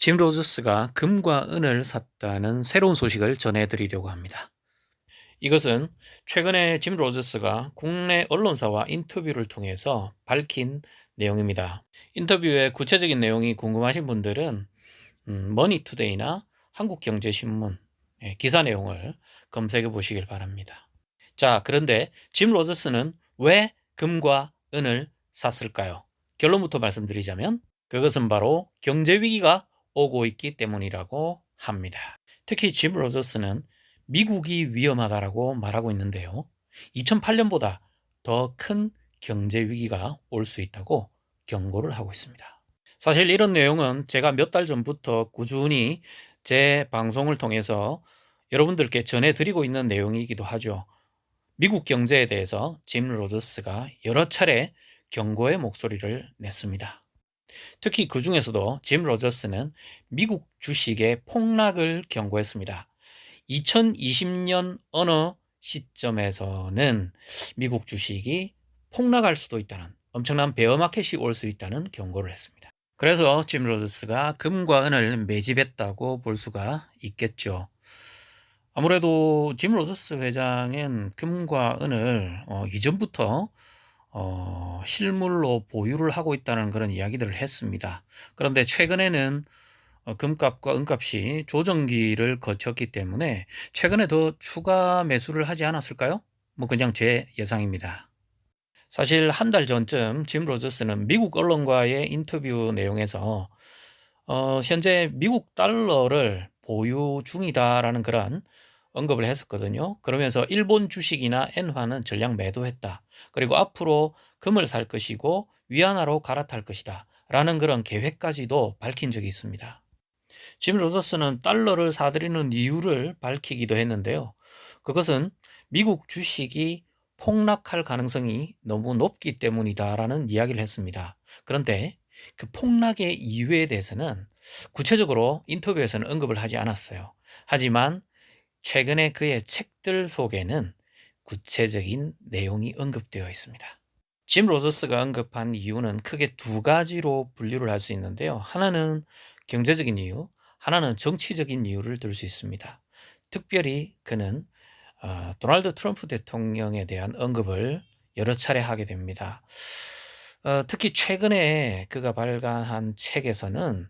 짐 로저스가 금과 은을 샀다는 새로운 소식을 전해드리려고 합니다. 이것은 최근에 짐 로저스가 국내 언론사와 인터뷰를 통해서 밝힌 내용입니다. 인터뷰의 구체적인 내용이 궁금하신 분들은 음, 머니투데이나 한국경제신문 예, 기사 내용을 검색해 보시길 바랍니다. 자, 그런데 짐 로저스는 왜 금과 은을 샀을까요? 결론부터 말씀드리자면 그것은 바로 경제 위기가 오고 있기 때문이라고 합니다. 특히 짐 로저스는 미국이 위험하다라고 말하고 있는데요. 2008년보다 더 큰 경제 위기가 올 수 있다고 경고를 하고 있습니다. 사실 이런 내용은 제가 몇 달 전부터 꾸준히 제 방송을 통해서 여러분들께 전해드리고 있는 내용이기도 하죠. 미국 경제에 대해서 짐 로저스가 여러 차례 경고의 목소리를 냈습니다. 특히 그 중에서도 짐 로저스는 미국 주식의 폭락을 경고했습니다. 2020년 어느 시점에서는 미국 주식이 폭락할 수도 있다는 엄청난 베어마켓이 올 수 있다는 경고를 했습니다. 그래서 짐 로저스가 금과 은을 매집했다고 볼 수가 있겠죠. 아무래도 짐 로저스 회장은 금과 은을 어, 이전부터 어, 실물로 보유를 하고 있다는 그런 이야기들을 했습니다. 그런데 최근에는 어, 금값과 은값이 조정기를 거쳤기 때문에 최근에 더 추가 매수를 하지 않았을까요? 뭐 그냥 제 예상입니다. 사실 한 달 전쯤 짐 로저스는 미국 언론과의 인터뷰 내용에서 어, 현재 미국 달러를 보유 중이다라는 그런 언급을 했었거든요. 그러면서 일본 주식이나 엔화는 전량 매도했다. 그리고 앞으로 금을 살 것이고 위안화로 갈아탈 것이다. 라는 그런 계획까지도 밝힌 적이 있습니다. 짐 로저스는 달러를 사들이는 이유를 밝히기도 했는데요. 그것은 미국 주식이 폭락할 가능성이 너무 높기 때문이다라는 이야기를 했습니다. 그런데 그 폭락의 이유에 대해서는 구체적으로 인터뷰에서는 언급을 하지 않았어요. 하지만 최근에 그의 책들 속에는 구체적인 내용이 언급되어 있습니다. 짐 로저스가 언급한 이유는 크게 두 가지로 분류를 할 수 있는데요. 하나는 경제적인 이유, 하나는 정치적인 이유를 들 수 있습니다. 특별히 그는 어, 도널드 트럼프 대통령에 대한 언급을 여러 차례 하게 됩니다. 어, 특히 최근에 그가 발간한 책에서는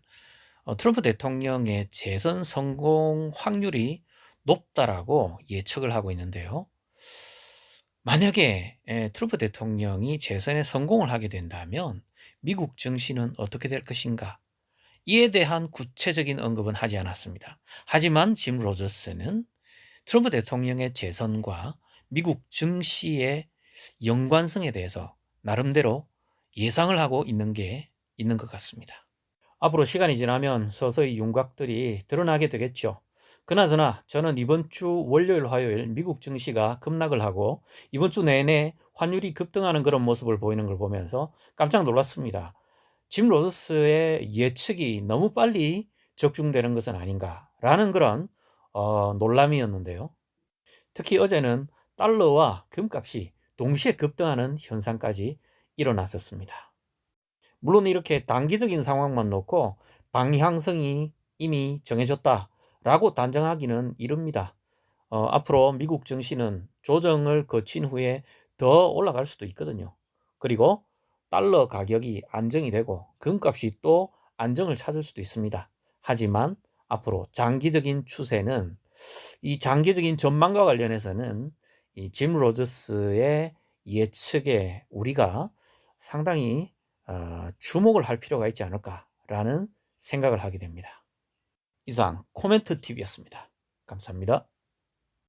어, 트럼프 대통령의 재선 성공 확률이 높다라고 예측을 하고 있는데요. 만약에 예, 트럼프 대통령이 재선에 성공을 하게 된다면 미국 정신은 어떻게 될 것인가? 이에 대한 구체적인 언급은 하지 않았습니다. 하지만 짐 로저스는 트럼프 대통령의 재선과 미국 증시의 연관성에 대해서 나름대로 예상을 하고 있는 게 있는 것 같습니다. 앞으로 시간이 지나면 서서히 윤곽들이 드러나게 되겠죠. 그나저나 저는 이번 주 월요일, 화요일 미국 증시가 급락을 하고 이번 주 내내 환율이 급등하는 그런 모습을 보이는 걸 보면서 깜짝 놀랐습니다. 짐 로저스의 예측이 너무 빨리 적중되는 것은 아닌가라는 그런 어, 놀람이었는데요. 특히 어제는 달러와 금값이 동시에 급등하는 현상까지 일어났었습니다. 물론 이렇게 단기적인 상황만 놓고 방향성이 이미 정해졌다 라고 단정하기는 이릅니다. 어, 앞으로 미국 증시는 조정을 거친 후에 더 올라갈 수도 있거든요. 그리고 달러 가격이 안정이 되고 금값이 또 안정을 찾을 수도 있습니다. 하지만 앞으로 장기적인 추세는 이 장기적인 전망과 관련해서는 이 짐 로저스의 예측에 우리가 상당히 어, 주목을 할 필요가 있지 않을까라는 생각을 하게 됩니다. 이상 코멘트 TV였습니다. 감사합니다.